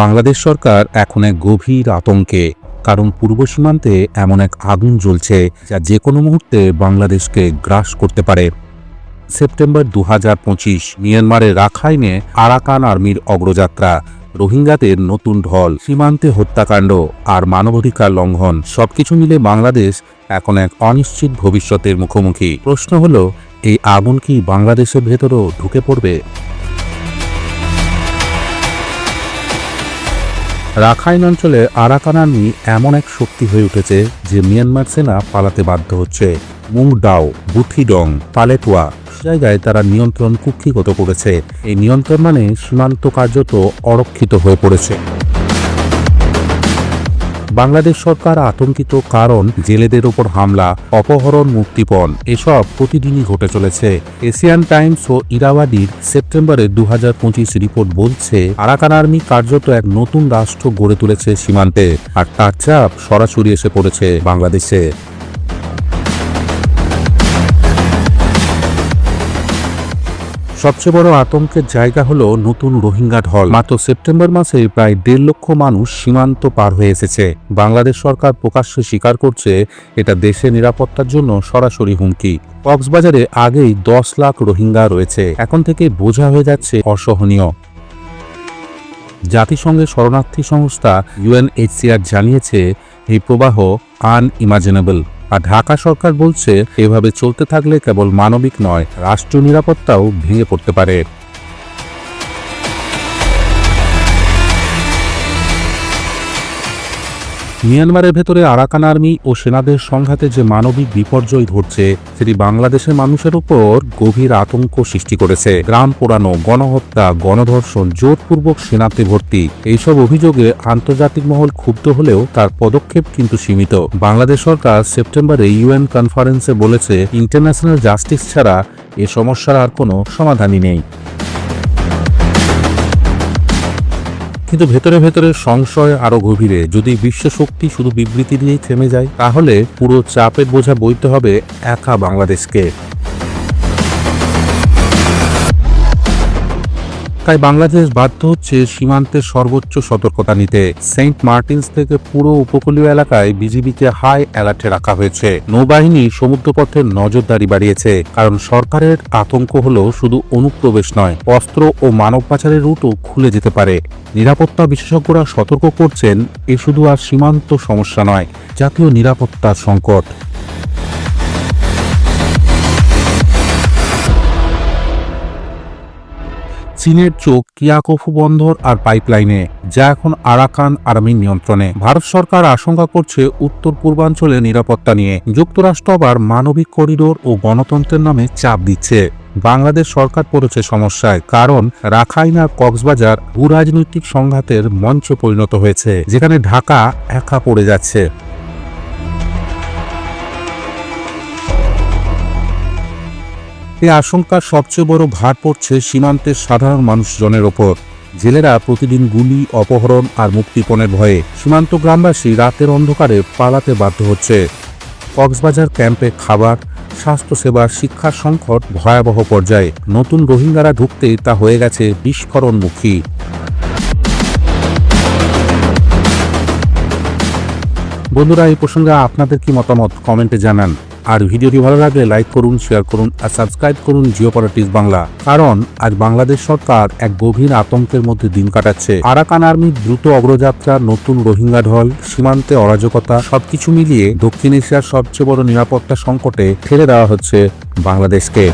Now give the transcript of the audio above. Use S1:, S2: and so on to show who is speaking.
S1: বাংলাদেশ সরকার এখন এক গভীর আতঙ্কে, কারণ পূর্ব সীমান্তে এমন এক আগুন জ্বলছে যা যে কোনো মুহূর্তে বাংলাদেশকে গ্রাস করতে পারে। সেপ্টেম্বর দু হাজার পঁচিশ, মিয়ানমারের রাখাইনে আরাকান আর্মির অগ্রযাত্রা, রোহিঙ্গাদের নতুন ঢল, সীমান্তে হত্যাকাণ্ড আর মানবাধিকার লঙ্ঘন, সবকিছু মিলে বাংলাদেশ এখন এক অনিশ্চিত ভবিষ্যতের মুখোমুখি। প্রশ্ন হলো, এই আগুন কি বাংলাদেশের ভেতরও ঢুকে পড়বে? রাখাইন অঞ্চলে আরাকান আর্মি এমন এক শক্তি হয়ে উঠেছে যে মিয়ানমার সেনা পালাতে বাধ্য হচ্ছে। মুংডাও, বুথিডং পালেটুয়া জায়গায় তারা নিয়ন্ত্রণ কুক্ষিগত করেছে। এই নিয়ন্ত্রণ মানে সীমান্ত কার্যত অরক্ষিত হয়ে পড়েছে। বাংলাদেশ সরকার আতঙ্কিত কারণ জেলেদের ওপর হামলা, অপহরণ, মুক্তিপণ, এসব প্রতিদিনই ঘটে চলেছে। এশিয়ান টাইমস ও ইরাওয়াডির সেপ্টেম্বরের দু হাজার পঁচিশ রিপোর্ট বলছে, আরাকান আর্মি কার্যত এক নতুন রাষ্ট্র গড়ে তুলেছে সীমান্তে, আর তার চাপ সরাসরি এসে পড়েছে বাংলাদেশে। সবচেয়ে বড় আতঙ্কের জায়গা হলো নতুন রোহিঙ্গা ঢল। মাত্র সেপ্টেম্বর মাসে প্রায় দেড় লক্ষ মানুষ সীমান্ত পার হয়ে এসেছে। বাংলাদেশ সরকার প্রকাশ্যে স্বীকার করছে এটা দেশের নিরাপত্তার জন্য সরাসরি হুমকি। কক্সবাজারে আগেই দশ লাখ রোহিঙ্গা রয়েছে। এখন থেকে বোঝা হয়ে যাচ্ছে অসহনীয়। জাতিসংঘের শরণার্থী সংস্থা ইউএনএইচসিআর জানিয়েছে, এই প্রবাহ আনইমাজিনেবল। আর ঢাকা সরকার বলছে, এভাবে চলতে থাকলে কেবল মানবিক নয় রাষ্ট্র নিরাপত্তাও ভেঙে পড়তে পারে। মিয়ানমারের ভেতরে আরাকান আর্মি ও সেনাদের সংঘাতে যে মানবিক বিপর্যয় ঘটছে, সেটি বাংলাদেশের মানুষের উপর গভীর আতঙ্ক সৃষ্টি করেছে। গ্রাম পোড়ানো, গণহত্যা, গণধর্ষণ জোরপূর্বক সেনাতে ভর্তি, এইসব অভিযোগে আন্তর্জাতিক মহল ক্ষুব্ধ হলেও তার পদক্ষেপ কিন্তু সীমিত। বাংলাদেশ সরকার সেপ্টেম্বরে ইউএন কনফারেন্সে বলেছে, ইন্টারন্যাশনাল জাস্টিস ছাড়া এ সমস্যার আর কোনো সমাধানই নেই। কিন্তু ভেতরে ভেতরে সংশয় আরও গভীরে। যদি বিশ্ব শক্তি শুধু বিবৃতি দিয়েই থেমে যায়, তাহলে পুরো চাপের বোঝা বইতে হবে একা বাংলাদেশকে। তাই বাংলাদেশ বাধ্য হচ্ছে সীমান্তের সর্বোচ্চ সতর্কতা নিতে। সেন্ট মার্টিনস থেকে পুরো উপকূলীয় এলাকায় বিজিবিকে হাই অ্যালার্টে রাখা হয়েছে। নৌবাহিনী সমুদ্রপথের নজরদারি বাড়িয়েছে, কারণ সরকারের আতঙ্ক হলো শুধু অনুপ্রবেশ নয়, অস্ত্র ও মানব পাচারের রুটও খুলে যেতে পারে। নিরাপত্তা বিশেষজ্ঞরা সতর্ক করছেন, এ শুধু আর সীমান্ত সমস্যা নয়, জাতীয় নিরাপত্তার সংকট। চীনের চোখ কিয়াকোফু বন্দর আর পাইপলাইনে, যা এখন আরাকান আর্মির নিয়ন্ত্রণে। ভারত সরকার আশঙ্কা করছে উত্তর পূর্বাঞ্চলে নিরাপত্তা নিয়ে। যুক্তরাষ্ট্র আবার মানবিক করিডোর ও গণতন্ত্রের নামে চাপ দিচ্ছে। বাংলাদেশ সরকার পড়েছে সমস্যায়, কারণ রাখাইন আর কক্সবাজার ভূরাজনৈতিক সংঘাতের মঞ্চ পরিণত হয়েছে, যেখানে ঢাকা একা পড়ে যাচ্ছে। এই আশঙ্কার সবচেয়ে বড় ভার পড়ছে সীমান্তের সাধারণ মানুষজনের ওপর। জেলেরা প্রতিদিন গুলি, অপহরণ আর মুক্তিপণের ভয়ে সীমান্ত গ্রামবাসী রাতের অন্ধকারে পালাতে বাধ্য হচ্ছে। কক্সবাজার ক্যাম্পে খাবার, স্বাস্থ্যসেবা, শিক্ষার সংকট ভয়াবহ পর্যায়ে। নতুন রোহিঙ্গারা ঢুকতেই তা হয়ে গেছে বিস্ফোরণমুখী। বন্ধুরা, এই প্রসঙ্গে আপনাদের কি মতামত? কমেন্টে জানান। আর ভিডিওটি ভালো লাগলে লাইক করুন, শেয়ার করুন আর সাবস্ক্রাইব করুন জিও পলিটিক্স বাংলা। কারণ আজ বাংলাদেশ সরকার এক গভীর আতঙ্কের মধ্যে দিন কাটাচ্ছে। আরাকান আর্মির দ্রুত অগ্রযাত্রা, নতুন রোহিঙ্গা ঢল, সীমান্তে অরাজকতা, সবকিছু মিলিয়ে দক্ষিণ এশিয়ার সবচেয়ে বড় নিরাপত্তা সংকটে ঠেলে দেওয়া হচ্ছে বাংলাদেশকে।